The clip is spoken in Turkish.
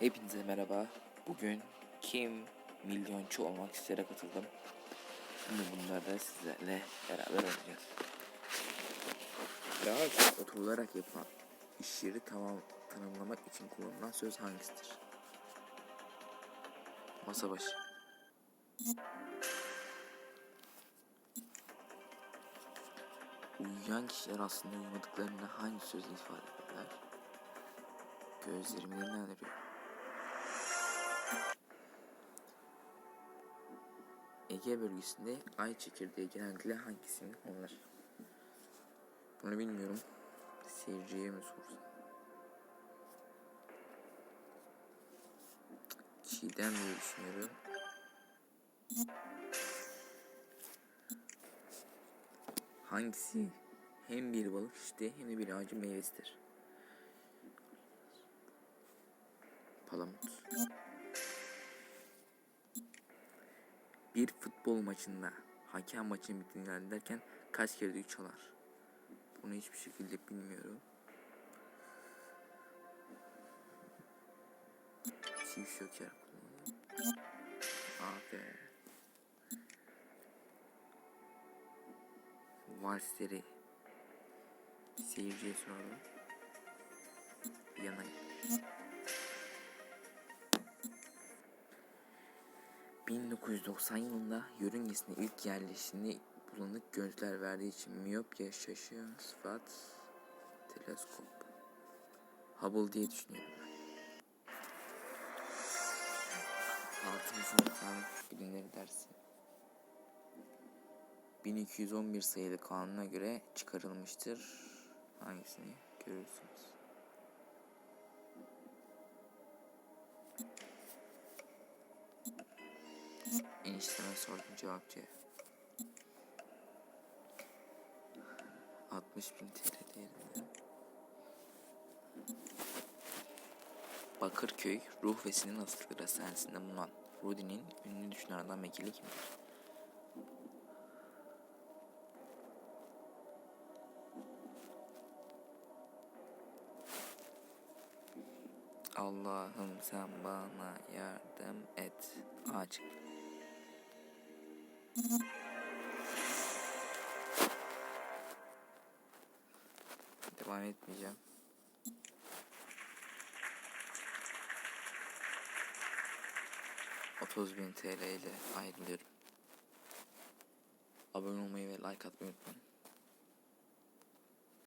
Hepinize merhaba. Bugün kim milyonçu olmak istere katıldım. Şimdi bunları da sizlerle beraber oynayacağız. Rahat oturularak yapılan iş yeri tamam tanımlamak için kullanılan söz hangisidir? Masa başı. Uyuyan kişiler aslında uyumadıklarını hangi sözle ifade ederler? Gözlerimi dinlendiriyor. Ege bölgesinde ay çekirdeği genellikle hangisini onlar? Bunu bilmiyorum. Seyirciye mi sorsam? Çiğdem diye düşünüyorum. Hangisi hem bir balık işte hem de bir ağacın meyvesidir? Palamut. Bir futbol maçında hakem maçın bittiğini derken kaç kere düdük çalar? Bunu hiçbir şekilde bilmiyorum. Çift şoker kullanıyor. Aferin. Varsleri seyirciye soralım. Yanayım. 1990 yılında yörüngesine ilk yerleştiğinde bulanık görüntüler verdiği için miyopya şaşı sıfat teleskop Hubble diye düşünüyorum ben. Altıncı sınıftan bilimleri dersi 1211 sayılı kanuna göre çıkarılmıştır. Hangisini görürsünüz? Enişteme sordum cevap C. 60 bin TL değerinde. Bakırköy Ruh ve Sinir Hastalıkları Hastanesi'nde bulunan Rudy'nin ünlü adam vekili kimdir? Allah'ım sen bana yardım et. Aç. Devam etmeyeceğim. Bin TL ile ayrılıyorum. Abone olmayı ve like atmayı unutmayın.